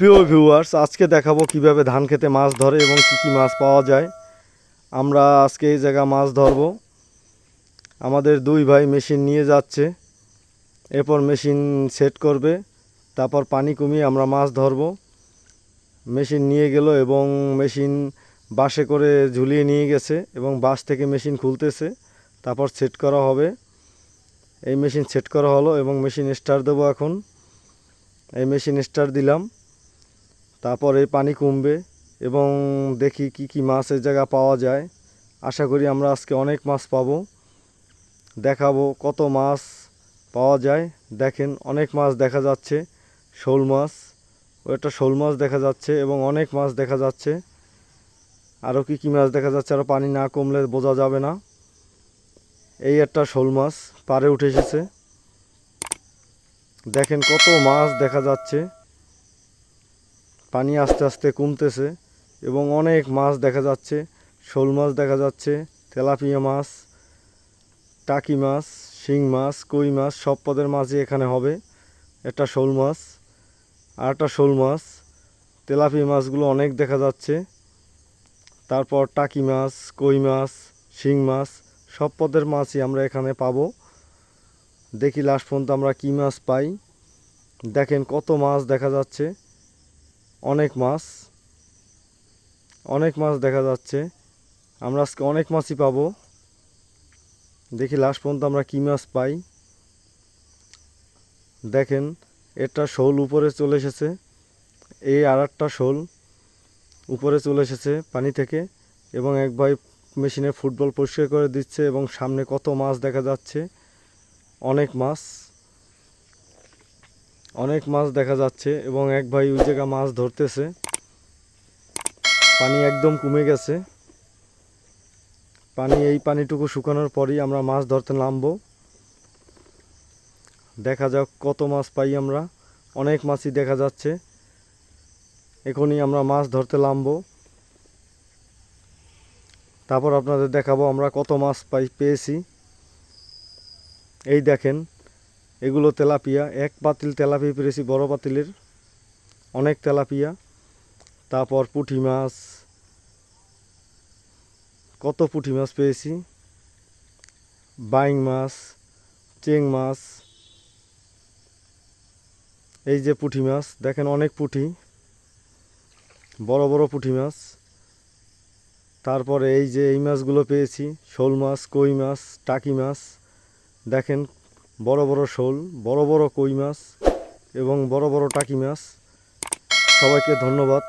প্রিয় ভিউয়ার্স আজকে দেখাবো কীভাবে ধান খেতে মাছ ধরে এবং কী কী মাছ পাওয়া যায়। আমরা আজকে এই জায়গা মাছ ধরবো। আমাদের দুই ভাই মেশিন নিয়ে যাচ্ছে। এরপর মেশিন সেট করবে। তারপর পানি কমিয়ে আমরা মাছ ধরবো। মেশিন নিয়ে গেল এবং মেশিন বাসে করে ঝুলিয়ে নিয়ে গেছে এবং বাস থেকে মেশিন খুলতেছে। তারপর সেট করা হবে। এই মেশিন সেট করা হলো এবং মেশিন স্টার্ট দেবো এখন। এই মেশিন স্টার্ট দিলাম। তারপর এই পানি কমবে এবং দেখি কি কি মাছ এই জায়গা পাওয়া যায়। আশা করি আমরা আজকে অনেক মাছ পাবো। দেখাবো কত মাছ পাওয়া যায়। দেখেন অনেক মাছ দেখা যাচ্ছে। শোল মাছ ও একটা শোল মাছ দেখা যাচ্ছে এবং অনেক মাছ দেখা যাচ্ছে। আরও কি কি মাছ দেখা যাচ্ছে আরও পানি না কমলে বোঝা যাবে না। এই একটা শোল মাছ পারে উঠে এসেছে। দেখেন কত মাছ দেখা যাচ্ছে। পানি আস্তে আস্তে কমতেছে এবং অনেক মাছ দেখা যাচ্ছে, শোল মাছ দেখা যাচ্ছে, তেলাপিয়া মাছ, টাকি মাছ, শিং মাছ, কই মাছ, সব পদের মাছই এখানে হবে। একটা শোল মাছ আর একটা শোল মাছ, তেলাপিয়া মাছগুলো অনেক দেখা যাচ্ছে। তারপর টাকি মাছ, কই মাছ, শিং মাছ, সব পদের মাছই আমরা এখানে পাবো। দেখি লাস্ট পর্যন্ত আমরা কী মাছ পাই। দেখেন কত মাছ দেখা যাচ্ছে। অনেক মাছ অনেক মাছ দেখা যাচ্ছে। আমরা আজকে অনেক মাছই পাবো। দেখি লাস্ট পর্যন্ত আমরা কী মাছ পাই। দেখেন এটা শোল উপরে চলে এসেছে। এই আর একটা শোল উপরে চলে এসেছে পানি থেকে এবং এক ভাই মেশিনে ফুটবল পরিষ্কার করে দিচ্ছে এবং সামনে কত মাছ দেখা যাচ্ছে। অনেক মাছ। অনেক মাছ দেখা যাচ্ছে এবং এক ভাই ওই জায়গা মাছ ধরতেছে। পানি একদম কমে গেছে। পানি, এই পানিটুকু শুকানোর পরই আমরা মাছ ধরতে নামবো। দেখা যাক কত মাছ পাই আমরা। অনেক মাছই দেখা যাচ্ছে। এখনই আমরা মাছ ধরতে নামবো। তারপর আপনাদের দেখাবো আমরা কত মাছ পাই, পেয়েছি। এই দেখেন এগুলো তেলাপিয়া, এক পাতিল তেলাপিয়া পেরেছি, বড় পাতিলের, অনেক তেলাপিয়া, তারপর পুঁটি মাছ, কত পুঁটি মাছ পেয়েছি, বাইং মাছ, চেং মাছ, এই যে পুঁটি মাছ, দেখেন অনেক পুঁটি, বড় বড় পুঁটি মাছ, তারপরে এই যে এই মাছগুলো পেয়েছি, শোল মাছ, কই মাছ, টাকি মাছ, দেখেন বড় বড় শোল বড় বড় কই মাছ এবং বড় বড় টাকি মাছ। সবাইকে ধন্যবাদ।